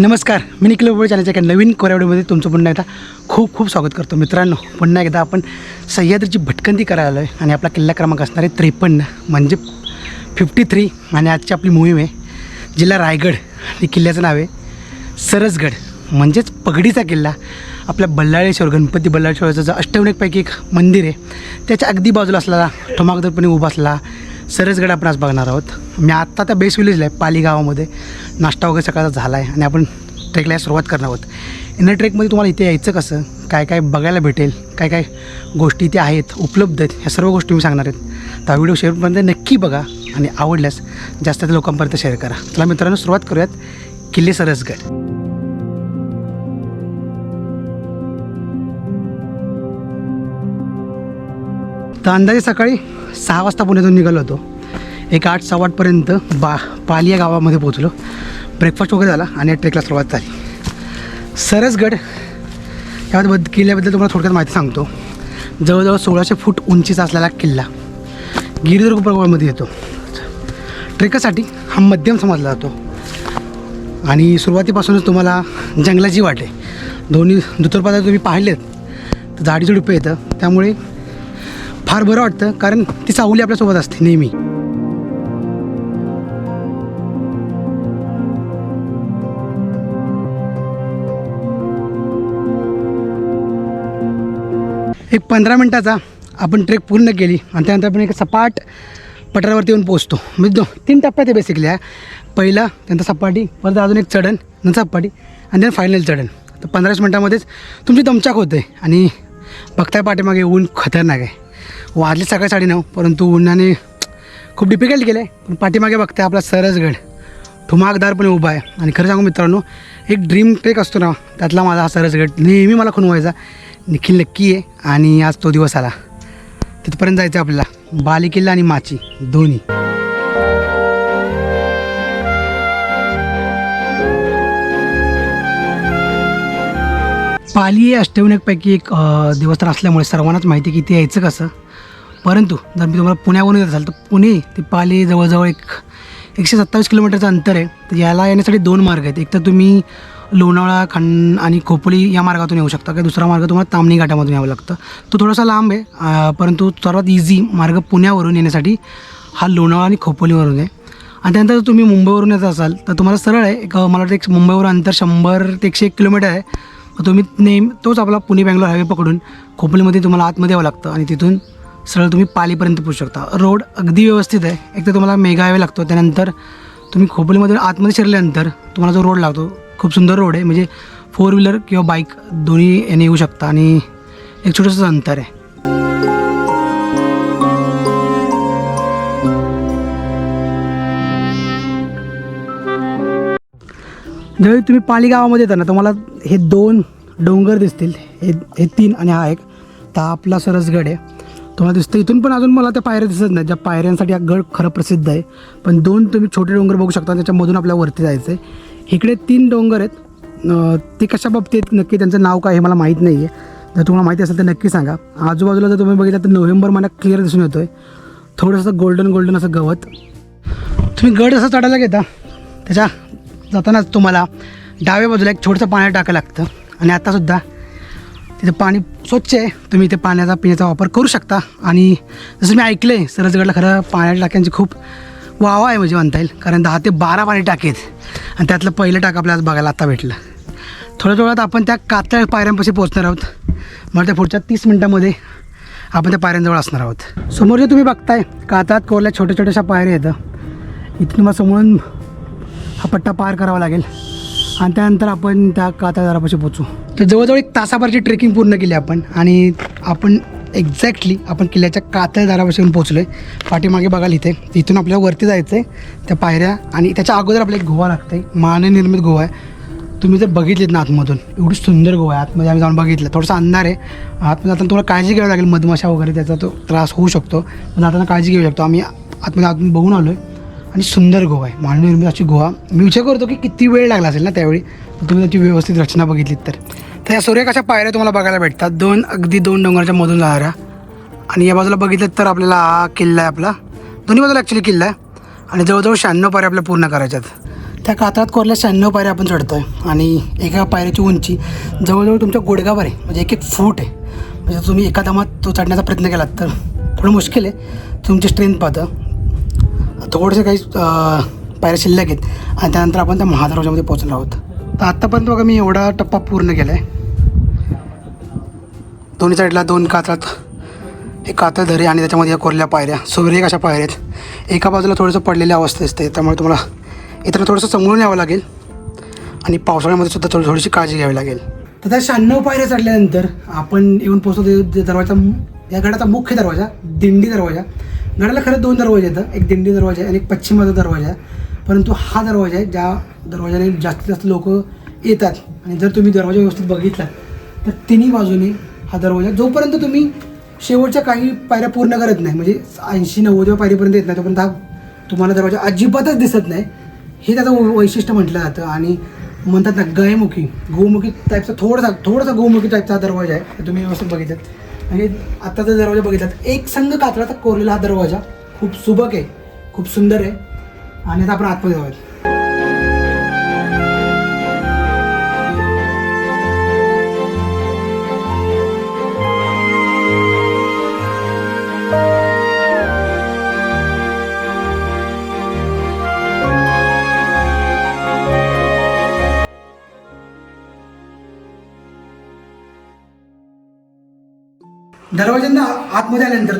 नमस्कार मी निखिल बोबळे चॅनलच्या एका नवीन कोरावडीमध्ये तुमचं पुन्हा एकदा खूप खूप स्वागत करतो. मित्रांनो पुन्हा एकदा आपण सह्याद्रीची भटकंती करायला आलो आहे आणि आपला किल्ला क्रमांक असणार आहे त्रेपन्न म्हणजे फिफ्टी थ्री आणि आजची आपली मोहीम आहे जिल्हा रायगड. आणि किल्ल्याचं नाव आहे सरसगड म्हणजेच पगडीचा किल्ला. आपल्या बल्लाळेश्वर गणपती बल्लाळेश्वराचं जो अष्टविनायकपैकी एक मंदिर आहे त्याच्या अगदी बाजूला असलेला ठोमागदरपणे उभा असला सरसगड आपण आज बघणार आहोत. मी आत्ता त्या बेस विलेजला आहे पाली गावामध्ये. नाश्ता वगैरे सकाळचा झाला आहे आणि आपण ट्रेकला सुरुवात करणार आहोत. इनर ट्रेकमध्ये तुम्हाला इथे यायचं कसं काय काय बघायला भेटेल काय काय गोष्टी इथे आहेत उपलब्ध आहेत ह्या सर्व गोष्टी मी सांगणार आहेत. तर हा व्हिडिओ शेअरपर्यंत नक्की बघा आणि आवडल्यास जास्त लोकांपर्यंत शेअर करा. चला मित्रांनो सुरुवात करूयात किल्ले सरसगड. तर अंदाजे सकाळी सहा वाजता पुण्यातून निघालो होतो. एक आठ सहा आठपर्यंत बा पाली या गावामध्ये पोहोचलो. ब्रेकफास्ट वगैरे झाला आणि ट्रेकला सुरुवात झाली. सरसगड याबद्दल किल्ल्याबद्दल तुम्हाला थोडक्यात माहिती सांगतो. जवळजवळ सोळाशे फूट उंचीचा असलेला किल्ला गिरिदुर्ग पर्वळमध्ये येतो. ट्रेकसाठी हा मध्यम समजला जातो. आणि सुरुवातीपासूनच तुम्हाला जंगलाची वाटे दोन्ही दुतर्फाला तुम्ही पाहिलेत तर झाडीझुडपं येतं. त्यामुळे फार बरं वाटतं कारण ती सावली आपल्यासोबत असते नेहमी. एक पंधरा मिनटाचा आपण ट्रेक पूर्ण केली आणि त्यानंतर आपण एक सपाट पठारावरती येऊन पोचतो म्हणजे दो तीन टप्प्यात आहे बेसिकली आहे पहिला त्यानंतर सपाटी परत अजून एक चढण नंतर सपाटी आणि त्यानंतर फायनल चढण. तर पंधराच मिनटामध्येच तुमची दमचाक होते आणि बघताय पाठीमागे ऊन खतरनाक आहे. वाजले सकाळी साडेनऊ परंतु उन्हाने खूप डिफिकल्ट केलं आहे पण पाठीमागे बघते आपला सरसगड. ठुमाकदारपणे उभा आहे. आणि खरं सांगू मित्रांनो एक ड्रीम ट्रेक असतो ना त्यातला माझा हा सरसगड नेहमी मला खुणवायचा. निखिल नक्की आहे आणि आज तो दिवस आला. तिथपर्यंत जायचं आहे आपल्याला. बाली किल्ला आणि माची दोन्ही. पाली हे अष्टविनायकपैकी एक देवस्थान असल्यामुळे सर्वांनाच माहिती की ते यायचं कसं. परंतु जर मी तुम्हाला पुण्यावरून येत असाल तर पुणे ते पाली जवळजवळ एक एकशे सत्तावीस किलोमीटरचं अंतर आहे. तर याला येण्यासाठी दोन मार्ग आहेत. एक तर तुम्ही लोणावळा खंड आणि खोपोली या मार्गातून येऊ शकता. किंवा दुसरा मार्ग तुम्हाला तामणी घाटामधून यावं लागतं. तो थोडासा लांब आहे परंतु सर्वात इझी मार्ग पुण्यावरून येण्यासाठी हा लोणावळा आणि खोपोलीवरून आहे. आणि त्यानंतर जर तुम्ही मुंबईवरून येत असाल तर तुम्हाला सरळ आहे. एक मला वाटतं एक मुंबईवरून अंतर शंभर ते एकशे एक किलोमीटर आहे. मग तुम्ही नेम तोच आपला पुणे बँगलोर हायवे पकडून खोपलीमध्ये तुम्हाला आतमध्ये यावं लागतं आणि तिथून सरळ तुम्ही पालीपर्यंत पोहोचू शकता. रोड अगदी व्यवस्थित आहे. एक तर तुम्हाला मेगा हायवे लागतो त्यानंतर तुम्ही खोपोलीमध्ये आतमध्ये शिरल्यानंतर तुम्हाला जो रोड लागतो खूप सुंदर रोड आहे. म्हणजे फोर व्हीलर किंवा बाईक दोन्ही याने येऊ शकता आणि एक छोटंसं अंतर आहे. ज्यावेळी तुम्ही पाली गावामध्ये येताना तुम्हाला हे दोन डोंगर दिसतील. हे हे तीन आणि हा एक. तर आपला सरसगड आहे. तुम्हाला दिसतं इथून पण अजून मला त्या पायऱ्या दिसत नाही ज्या पायऱ्यांसाठी हा गड खरं प्रसिद्ध आहे. पण दोन तुम्ही छोटे डोंगर बघू शकता त्याच्यामधून आपल्या वरती जायचं आहे इकडे तीन डोंगर आहेत. ते कशा बाबतीत नक्की त्यांचं नाव काय हे मला माहीत नाही आहे जर तुम्हाला माहिती असेल तर नक्की सांगा. आजूबाजूला जर तुम्ही बघितलं तर नोव्हेंबर महिन्यात क्लिअर दिसून येतो आहे थोडंसं गोल्डन गोल्डन असं गवत. तुम्ही गड असं चढायला घेता. त्याच्या जातानाच तुम्हाला डाव्या बाजूला एक छोटंसं पाण्यात टाकायला लागतं. आणि आत्तासुद्धा तिथं पाणी स्वच्छ आहे. तुम्ही इथे पाण्याचा पिण्याचा वापर करू शकता. आणि जसं मी ऐकलं आहे सरसगडला खरं पाण्याच्या टाक्यांची खूप वावा आहे म्हणजे म्हणता येईल. कारण दहा ते बारा पाणी टाकेत आणि त्यातलं पहिलं टाक आपल्याला आज बघायला आता भेटलं. थोड्या थोड्यात आपण त्या कातळ पायऱ्यांपाशी पोहोचणार आहोत. मला त्या पुढच्या तीस मिनटामध्ये आपण त्या पायऱ्यांजवळ असणार आहोत. समोर जे तुम्ही बघताय कातळात कोरल्या छोट्या छोट्याशा पायऱ्या येतं इथे तुम्हाला समोरून हा पट्टा पार करावा लागेल. आणि त्यानंतर आपण त्या कातादारापाशी पोचू तर जवळजवळ एक तासाभरची ट्रेकिंग पूर्ण केली आपण. आणि आपण एक्झॅक्टली आपण किल्ल्याच्या कातळदारापाशी येऊन पोचलो आहे पाठीमागे बघाल इथे. इथून आपल्याला वरती जायचं आहे त्या पायऱ्या आणि त्याच्या अगोदर आपल्याला एक गोवा लागतं आहे मानवनिर्मित गोवा आहे. तुम्ही जर बघितलेत ना आतमधून एवढी सुंदर गोवा आहे. आतमध्ये आम्ही जाऊन बघितलं. थोडंसं अंधार आहे. आतमध्ये जाताना तुम्हाला काळजी घ्यावी लागेल. मधमाशा वगैरे त्याचा तो त्रास होऊ शकतो. पण जाताना काळजी घेऊ शकतो आम्ही आतमध्ये आतून बघून आलो आहे आणि सुंदर गोवा आहे. मानवनिर्मित अशी गोवा. मी विचार करतो की किती वेळ लागला असेल ना त्यावेळी? तुम्ही त्याची व्यवस्थित रचना बघितलीत तर. तर या सूर्यकाशा पायऱ्या तुम्हाला बघायला भेटतात? दोन अगदी दोन डोंगराच्या मधून जाणाऱ्या. आणि या बाजूला बघितलं तर आपल्याला हा किल्ला आहे आपला. दोन्ही बाजूला ॲक्च्युली किल्ला आहे. आणि जवळजवळ शहाण्णव पायऱ्या आपल्या पूर्ण करायच्यात. त्या कातळात कोरल्या शहाण्णव पायऱ्या आपण चढतो आहे आणि एका पायऱ्याची उंची जवळजवळ तुमच्या गुडगावर आहे. म्हणजे एक एक फूट आहे. म्हणजे तुम्ही एका दमात तो चढण्याचा प्रयत्न केलात तर थोडं मुश्किल आहे. तुमची स्ट्रेंथ पाहतं. थोडेसे काही पायऱ्या शिल्लक आहेत. आणि त्यानंतर आपण त्या महादरवाजामध्ये पोहोचलो आहोत. तर आत्तापर्यंत बघा मी एवढा टप्पा पूर्ण केला आहे दोन्ही साईडला दोन कातळात एक कातळ धरे आणि त्याच्यामध्ये या कोरल्या पायऱ्या. सुरेख अशा पायऱ्या आहेत. एका बाजूला थोडंसं पडलेल्या अवस्था असते त्यामुळे तुम्हाला इतर थोडंसं समोरून यावं लागेल. आणि पावसाळ्यामध्ये सुद्धा थोडी थोडीशी काळजी घ्यावी लागेल. तर त्या शहाण्णव पायऱ्या चढल्यानंतर आपण येऊन पोहोचतो दरवाजा या गडाचा मुख्य दरवाजा दिंडी दरवाजा. गडाला खरं दोन दरवाजे येतं एक दिंडी दरवाजा आहे आणि एक पश्चिमाचा दरवाजा आहे. परंतु हा दरवाजा आहे ज्या दरवाजाने जास्तीत जास्त लोक येतात आणि जर तुम्ही दरवाजा व्यवस्थित बघितला तर तिन्ही बाजूने हा दरवाजा जोपर्यंत तुम्ही शेवटच्या काही पायऱ्या पूर्ण करत नाही म्हणजे ऐंशी नव्वदव्या पायरीपर्यंत येत नाही तोपर्यंत हा तुम्हाला दरवाजा अजिबातच दिसत नाही. हे त्याचं वैशिष्ट्य म्हटलं जातं आणि म्हणतात ना गयमुखी गोमुखी टाईपचा थोडासा थोडासा गोमुखी टाईपचा हा दरवाजा आहे तुम्ही व्यवस्थित बघितलं. आणि आत्ताचा दरवाजा बघितलात एक संघ कातळाचा कोरलेला हा दरवाजा खूप सुबक आहे खूप सुंदर आहे. आणि आता आपण आतमध्ये जाऊयात.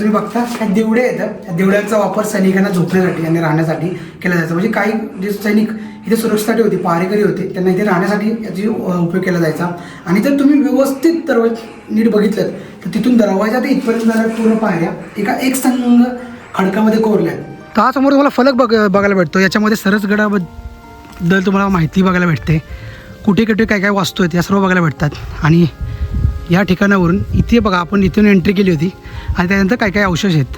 तुम्ही बघता काही देवडे येतात त्या देवड्यांचा वापर सैनिकांना झोपण्यासाठी आणि राहण्यासाठी केला जायचा. म्हणजे काही जे सैनिक इथे सुरक्षेसाठी होते पारेकरी होते त्यांना इथे राहण्यासाठी याची उपयोग केला जायचा. आणि जर तुम्ही व्यवस्थित दरवाज म्हणजे नीट बघितलं तर तिथून दरवाजा ते इथपर्यंत जाणाऱ्या पूर्ण पायऱ्या एका एक संघ खडकामध्ये कोरल्या. तर हा समोर तुम्हाला फलक बघ बघायला भेटतो. याच्यामध्ये सरसगडाबद्दल तुम्हाला माहिती बघायला भेटते. कुठे कुठे काय काय वास्तू आहेत या सर्व बघायला भेटतात. आणि या ठिकाणावरून इथे बघा आपण इथून एंट्री केली होती. आणि त्यानंतर काय काय अवशेष आहेत?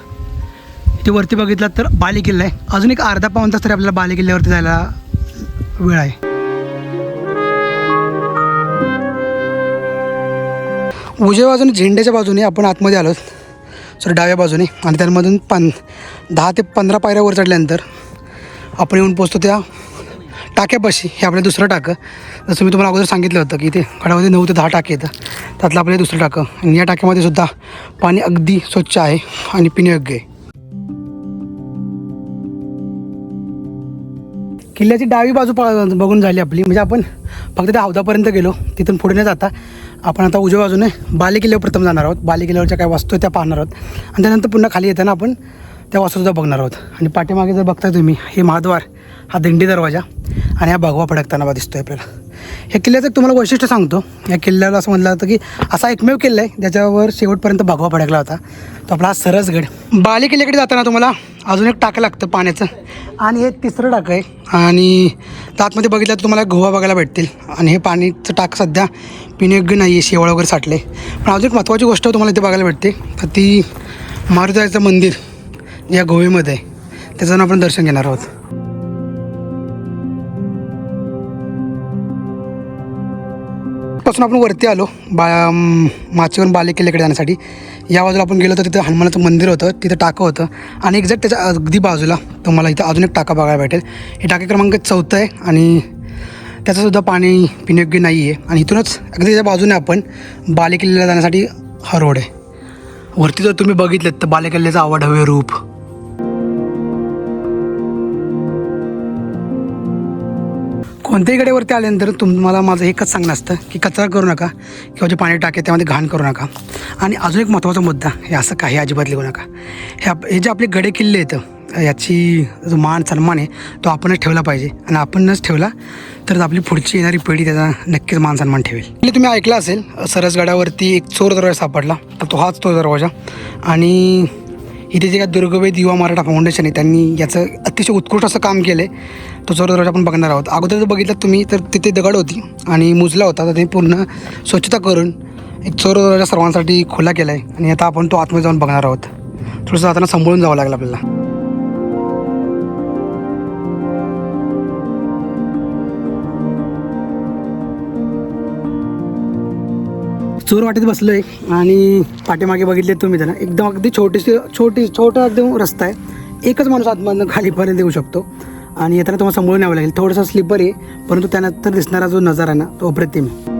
इथे वरती बघितलं तर बाले किल्ला आहे. अजून एक अर्धा पाऊन तास तरी आपल्याला बाले किल्ल्यावरती जायला वेळ आहे. उजव्या बाजूने झेंड्याच्या बाजूने आपण आतमध्ये आलो. सॉरी डाव्या बाजूने. आणि त्यामधून पन दहा ते पंधरा पायऱ्या वर चढल्यानंतर आपण येऊन पोचतो त्या टाक्यापाशी हे आपलं दुसरं टाकं. जसं मी तुम्हाला अगोदर सांगितलं होतं की इथे गडामध्ये नऊ ते दहा टाके येतं त्यातलं आपलं दुसरं टाकं. आणि या टाक्यामध्ये सुद्धा पाणी अगदी स्वच्छ आहे आणि पिण्यायोग्य आहे. किल्ल्याची डावी बाजू बघून झाली आपली. म्हणजे आपण फक्त त्या हौदापर्यंत गेलो. तिथून पुढे न जाता आपण आता उजव्या बाजूने बाले किल्ल्यावर प्रथम जाणार आहोत. बाले किल्ल्यावरच्या काय वस्तू आहेत त्या पाहणार आहोत. आणि त्यानंतर पुन्हा खाली येताना आपण त्या वस्तूसुद्धा बघणार आहोत. आणि पाठीमागे जर बघताय तुम्ही हे महाद्वार हा दिंडी दरवाजा आणि हा भगवा फडकताना दिसतो आहे आपल्याला. या किल्ल्याचं एक तुम्हाला वैशिष्ट्य सांगतो. या किल्ल्याला असं म्हटलं जातं की असा एकमेव किल्ला आहे ज्याच्यावर शेवटपर्यंत भगवा फडकला होता. तो आपला हा सरसगड. बाले किल्ल्याकडे जाताना तुम्हाला अजून एक टाकं लागतं पाण्याचं. आणि हे तिसरं टाकं आहे. आणि आतमध्ये बघितलं तर तुम्हाला गोवा बघायला भेटतील. आणि हे पाणीचं टाक सध्या पिण्यायोग्य नाही आहे शेवळ वगैरे साठले. पण अजून एक महत्त्वाची गोष्ट तुम्हाला इथे बघायला भेटते. तर ती मारुतीचं मंदिर या गोव्यामध्ये आहे. त्याचं आपण दर्शन घेणार आहोत. पासून आपण वरती आलो बा अं, माचीवरून बाले किल्ल्याकडे जाण्यासाठी. या बाजूला आपण गेलो तर तिथं हनुमानाचं मंदिर होतं तिथं टाकं होतं. आणि एक्झॅक्ट त्याच्या अगदी बाजूला तुम्हाला इथं अजून एक टाका बघायला भेटेल. हे टाके क्रमांक चौथं आहे आणि त्याचंसुद्धा पाणी पिण्यायोग्य नाही आहे. आणि इथूनच अगदी त्याच्या बाजूने आपण बाले किल्ल्याला जाण्यासाठी हा रोड आहे. वरती जर तुम्ही बघितलं तर बाले किल्ल्याचं आवाढव्य रूप कोणत्याही गड्यावरती आल्यानंतर तुम्हाला माझं एकच सांगणं असतं की कचरा करू नका किंवा जे पाणी टाके त्यामध्ये घाण करू नका. आणि अजून एक महत्त्वाचा मुद्दा हे असं काही अजिबात लिहू नका. हे आप हे जे आपले गडे किल्ले आहेत याची जो मान सन्मान आहे तो आपणच ठेवला पाहिजे. आणि आपणच ठेवला तर आपली पुढची येणारी पिढी त्याचा नक्कीच मान सन्मान ठेवेल. म्हणजे तुम्ही ऐकलं असेल सरसगडावरती एक चोर दरवाजा सापडला तर तो हाच तो दरवाजा. आणि इथे जे काय दुर्गवेद युवा मराठा फाउंडेशन आहे त्यांनी याचं अतिशय उत्कृष्ट असं काम केलं आहे तो चोर आपण बघणार आहोत. अगोदर जर बघितलं तुम्ही तर तिथे दगड होती आणि मुजला होता. तर ते पूर्ण स्वच्छता करून एक चोर सर्वांसाठी खुला केला आहे आणि आता आपण तो आतमध्ये जाऊन बघणार आहोत. थोडंसं जाताना सांभाळून जावं लागलं आपल्याला. चोर वाटेत बसलो आहे आणि पाठीमागे बघितले तुम्ही त्यांना एकदम अगदी छोटीशी छोटी छोटा एकदम रस्ता आहे. एकच माणूस आतमधनं खालीपर्यंत येऊ शकतो. आणि येताना तुम्हाला सांभाळून यावं लागेल. थोडंसं स्लिपर आहे परंतु त्यानंतर दिसणारा जो नजारा ना तो अप्रतिम आहे.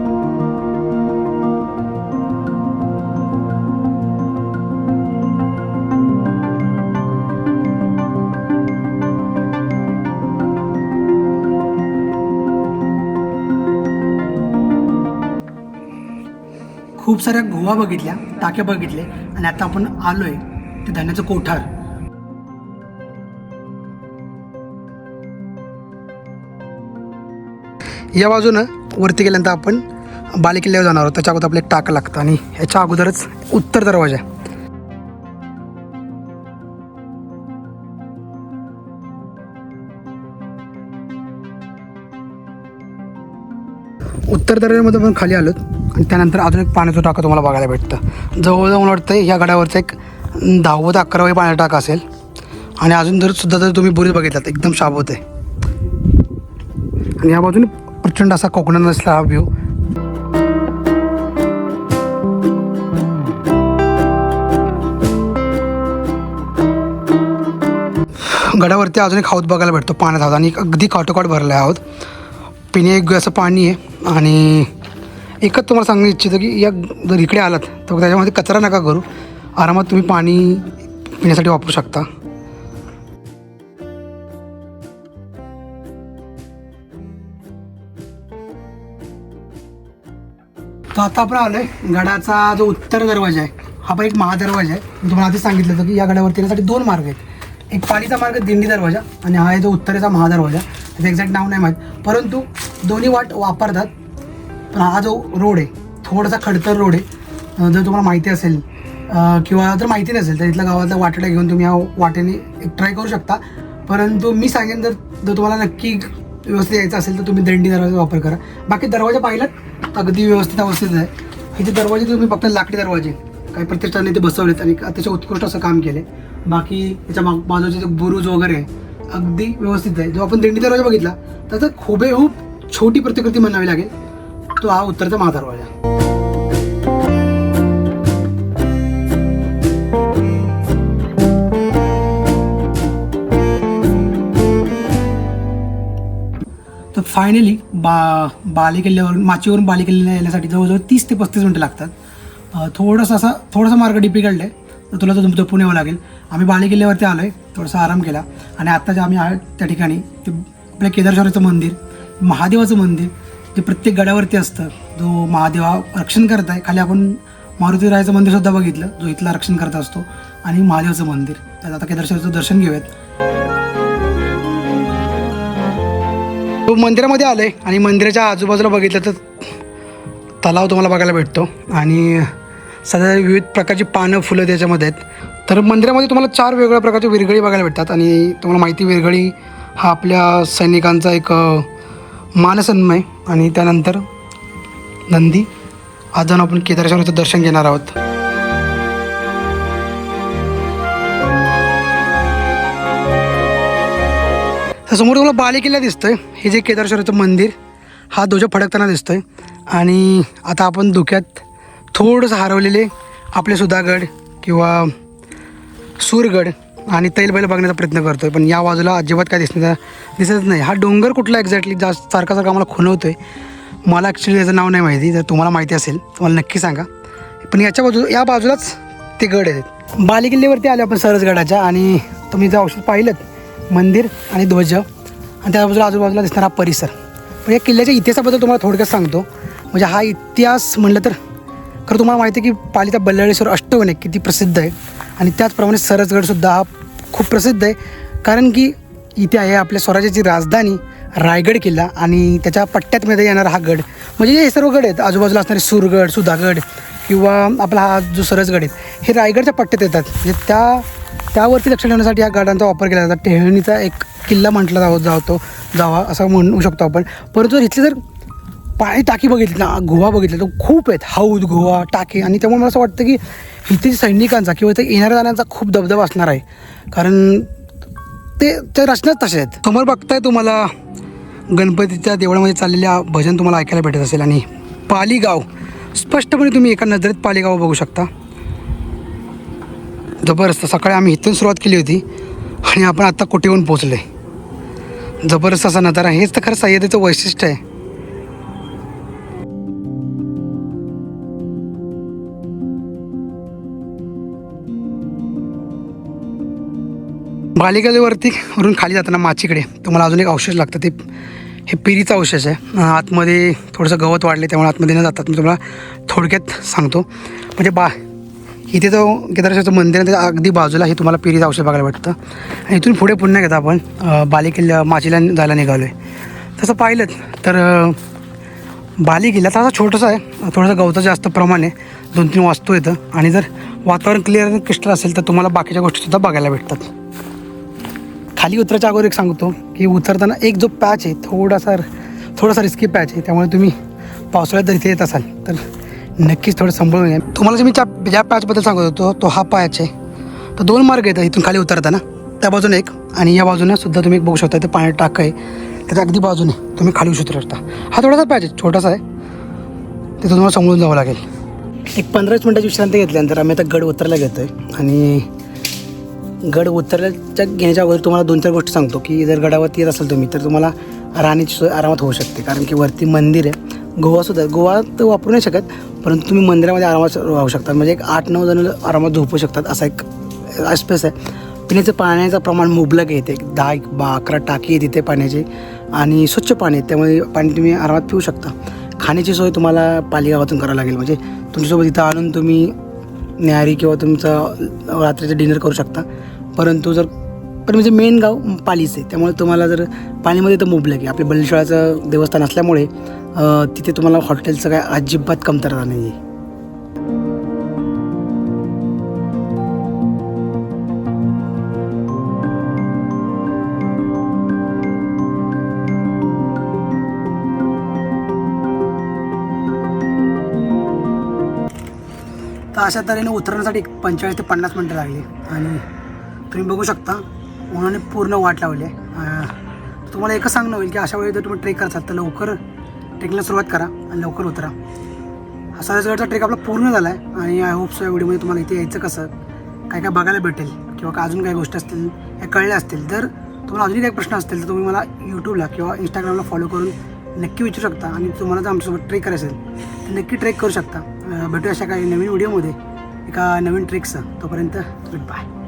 खूप साऱ्या गोवा बघितल्या टाक्या बघितले आणि आता आपण आलोय ते धान्याचं कोठार. या बाजूनं वरती गेल्यानंतर आपण बालेकिल्ल्यावर जाणार आहोत. त्याच्या अगोदर आपलं एक टाक लागतं आणि ह्याच्या अगोदरच उत्तर दरवाजा उत्तर दरवाजामध्ये पण खाली आलोत. आणि त्यानंतर अजून एक पाण्याचं टाका तुम्हाला बघायला भेटतं. जवळजवळ मला वाटतं या गडावरचं एक दहावं ते अकरावं पाण्याचं टाका असेल. आणि अजून जर सुद्धा जर तुम्ही बुरीच बघितलात एकदम शाबूत आहे. आणि या बाजूने प्रचंड असा कोकणात असला हा व्ह्यू गडावरती अजून एक हौद बघायला भेटतो पाण्यात हौद आणि अगदी काटोकाट भरला आहे आहोत पिणे असं पाणी आहे आणि एकच तुम्हाला सांगू इच्छितो की या जर इकडे आलात तर त्याच्यामध्ये कचरा नका करू. आरामात तुम्ही पाणी पिण्यासाठी वापरू शकता. तर आता आपण आलो आहे गडाचा जो उत्तर दरवाजा आहे हा पण एक महादरवाजा आहे. मी तुम्हाला आधीच सांगितलं होतं की या गडावरती येण्यासाठी दोन मार्ग आहेत. एक पालीचा मार्ग दिंडी दरवाजा आणि हा आहे जो उत्तरेचा महादरवाजा. त्याचं एक्झॅक्ट नाव नाही माहीत परंतु दोन्ही वाट वापरतात. पण हा जो रोड आहे थोडासा खडतर रोड आहे. जर तुम्हाला माहिती असेल किंवा जर माहिती नसेल तर इथल्या गावातल्या वाटेला घेऊन तुम्ही या वाटेने एक ट्राय करू शकता. परंतु मी सांगेन जर जर तुम्हाला नक्की व्यवस्थित यायचं असेल तर तुम्ही दंडी दरवाजा वापर करा. बाकी दरवाजा पाहिलात तर अगदी व्यवस्थित अवस्थेत आहे. ह्याचे दरवाजे तुम्ही फक्त लाकडी दरवाजे काही प्रतिष्ठाने ते बसवलेत आणि अतिशय उत्कृष्ट असं काम केले बाकी त्याच्या माग बाजूचे जे बुरुज वगैरे आहे अगदी व्यवस्थित आहे. जो आपण दिंडी दरवाजा बघितला त्याचा खुबेहूब छोटी प्रतिकृती म्हणावी लागेल. तो हा उत्तरचा महादरवाजा तर फायनली बा बाले किल्ल्यावरून माचीवरून बाले किल्ल्याला येण्यासाठी जवळजवळ तीस ते पस्तीस मिनटं लागतात. थोडंसं थोडासा असा थोडासा मार्ग डिफिकल्ट आहे तर तुला तो तुमचं यावं लागेल. आम्ही बाले किल्ल्यावरती आलो आहे थोडासा आराम केला. आणि आत्ता जे आम्ही आहोत त्या ठिकाणी ते आपल्या केदारेश्वराचं मंदिर. महादेवाचं मंदिर जे प्रत्येक गडावरती असतं जो महादेवा रक्षण करत आहे खाली आपण मारुतीरायाचं मंदिरसुद्धा बघितलं जो इथला रक्षण करत असतो आणि महादेवाचं मंदिर. त्यात आता केदारेश्वराचं दर्शन घेऊयात. तो मंदिरामध्ये आले आणि मंदिराच्या आजूबाजूला बघितलं तर तलाव तुम्हाला बघायला भेटतो आणि सध्या विविध प्रकारची पानं फुलं त्याच्यामध्ये आहेत. तर मंदिरामध्ये तुम्हाला चार वेगवेगळ्या प्रकारच्या विरगळी बघायला भेटतात आणि तुम्हाला माहिती विरगळी हा आपल्या सैनिकांचा एक मानसन्मय आणि त्यानंतर नंदी. आज जाऊन आपण केदारेश्वराचं दर्शन घेणार आहोत. तर समोर तुम्हाला बालेकिल्ला दिसतोय. हे जे केदारेश्वराचं मंदिर हा ध्वज फडकताना दिसतोय. आणि आता आपण धुक्यात थोडंसं हरवलेले आपले सुधागड किंवा सूरगड आणि तैलबैल बघण्याचा प्रयत्न करतोय पण या बाजूला अजिबात काय दिसण्याचा दिसत नाही हा डोंगर कुठला एक्झॅक्टली जास्त सारखा सारखा मला आहे मला ॲक्च्युली त्याचं नाव नाही माहिती जर तुम्हाला माहिती असेल तर मला नक्की सांगा. पण याच्या बाजू या बाजूलाच ते गड आहेत. बालेकिल्ल्यावरती आले आपण सरसगडाच्या आणि तुम्ही जर औषध पाहिलं मंदिर आणि ध्वज आणि त्या बाजूला आजूबाजूला दिसणारा परिसर. पण या किल्ल्याच्या इतिहासाबद्दल तुम्हाला थोडक्यात सांगतो. म्हणजे हा इतिहास म्हणलं तर खरं तुम्हाला माहिती आहे की पालिता बल्लाळेश्वर अष्टवणे किती प्रसिद्ध आहे. आणि त्याचप्रमाणे सरसगडसुद्धा हा खूप प्रसिद्ध आहे. कारण की इथे आहे आपल्या स्वराज्याची राजधानी रायगड किल्ला आणि त्याच्या पट्ट्यातमध्ये येणारा हा गड. म्हणजे हे सर्व गड आहेत. आजूबाजूला असणारे सुरगड सुधागड किंवा आपला हा जो सरसगड आहे हे रायगडच्या पट्ट्यात येतात. म्हणजे त्या त्यावरती लक्ष ठेवण्यासाठी या गडांचा वापर केला जातो. टेहळणीचा एक किल्ला म्हटला जाव जातो जावा असं म्हणू शकतो आपण. परंतु जर इथले जर पाय टाकी बघितली ना गोवा बघितलं तर खूप आहेत. हौद गोवा टाकी. आणि त्यामुळे मला असं वाटतं की इथे सैनिकांचा किंवा इथे येणाऱ्या जाण्याचा खूप दबदबा असणार आहे. कारण ते त्या रचनाच तसे आहेत. समोर बघताय तुम्हाला गणपतीच्या देवळामध्ये चाललेल्या भजन तुम्हाला ऐकायला भेटत असेल. आणि पालीगाव स्पष्टपणे तुम्ही एका नजरेत पालीगाव बघू शकता. जबरदस्त. सकाळी आम्ही इथून सुरुवात केली होती आणि आपण आत्ता कुठे येऊन पोचले जबरदस्त असा नजारा. हेच तर खरं सह्याद्रीचं वैशिष्ट्य आहे. बालिकादेवरती वरून खाली जाताना माचीकडे तुम्हाला अजून एक अवशेष लागतं. ते हे पिरीचं अवशेष आहे. आतमध्ये थोडंसं गवत वाढले त्यामुळे आतमध्ये न जातात मी तुम्हाला थोडक्यात सांगतो. म्हणजे बा इथे जो केदारेश्वरचं मंदिर आहे त्याच्या अगदी बाजूला हे तुम्हाला पिरीचं अवशेष बघायला भेटतं. आणि इथून पुढे पुन्हा घेता आपण अं, बालेकिल्ला माचीला जायला निघालो आहे तसं पाहिलं तर अं, बाली किल्ला तर असा छोटासा आहे. थोडंसं गवताचं जास्त प्रमाण आहे. दोन तीन वास्तू येतं आणि जर वातावरण क्लिअर क्रिस्टल असेल तर तुम्हाला बाकीच्या गोष्टीसुद्धा बघायला भेटतात. खाली उतरायच्या अगोदर एक सांगतो की उतरताना एक जो पॅच आहे थोडासा थोडासा रिस्की पॅच आहे त्यामुळे तुम्ही पावसाळ्यात जर इथे येत असाल तर नक्कीच थोडं सांभाळून या. तुम्हाला जे मी त्या ज्या पॅचबद्दल सांगत होतो तो हा पॅच आहे. तर दोन मार्ग येतात इथून खाली उतरताना. त्या बाजूने एक आणि या बाजूने सुद्धा तुम्ही एक बघू शकता ते पाण्यात टाक आहे. त्याच्या अगदी बाजूने तुम्ही खाली उतरू शकता. हा थोडासा पॅच आहे छोटासा आहे. तिथं तुम्हाला समजून जावं लागेल. एक पंधराच मिनटाची विश्रांती घेतल्यानंतर आम्ही आता गड उतरायला घेतो आहे आणि गड उतरल्याच्या घेण्याच्या अगोदर तुम्हाला दोन चार गोष्टी सांगतो की जर गडावरती येत असाल तुम्ही तर तुम्हाला राहण्याची सोय आरामात होऊ शकते. कारण की वरती मंदिर आहे. गोवासुद्धा गोवा तर वापरू नाही शकत परंतु तुम्ही मंदिरामध्ये आरामात राहू शकता. म्हणजे एक आठ नऊ जण आरामात झोपू शकतात असा एक स्पेस आहे. पिण्याचं पाण्याचं प्रमाण मुबलक आहे इथे. एक दहा एक बा अकरा टाकी आहे तिथे पाण्याची. आणि स्वच्छ पाणी आहे. त्यामुळे पाणी तुम्ही आरामात पिऊ शकता. खाण्याची सोय तुम्हाला पालिगावातून करावं लागेल. म्हणजे तुमच्यासोबत इथं आणून तुम्ही न्याहारी किंवा तुमचं रात्रीचं डिनर करू शकता. परंतु जर पण म्हणजे मेन गाव पालीच आहे. त्यामुळे तुम्हाला जर पालीमध्ये तर मुबलक आहे. आपल्या बलशाळाचं देवस्थान असल्यामुळे तिथे तुम्हाला हॉटेलचं काय अजिबात कमतरता नाही आहे तर अशा तऱ्हेने उतरण्यासाठी एक पंचेचाळीस ते पन्नास मिनटं लागली. आणि तुम्ही बघू शकता उन्हाने पूर्ण वाट लावली आहे. तुम्हाला एकच सांगणं होईल की अशा वेळी जर तुम्ही ट्रेक करताल तर लवकर ट्रेकिंगला सुरुवात करा आणि लवकर उतरा. हा सरसगडचा ट्रेक आपला पूर्ण झाला आहे आणि आय होप सो या व्हिडिओमध्ये तुम्हाला इथे यायचं कसं काय काय बघायला भेटेल किंवा का अजून काही गोष्टी असतील या कळल्या असतील तर तुम्हाला अजूनही काही प्रश्न असतील तर तुम्ही मला यूट्यूबला किंवा इंस्टाग्रामला फॉलो करून नक्की विचारू शकता आणि तुम्हाला जर आमच्यासोबत ट्रेक करायचं असेल तर नक्की ट्रेक करू शकता. भेटू भेटूया अशा काही नवीन व्हिडिओमध्ये एका नवीन ट्रेकचं. तोपर्यंत गुड बाय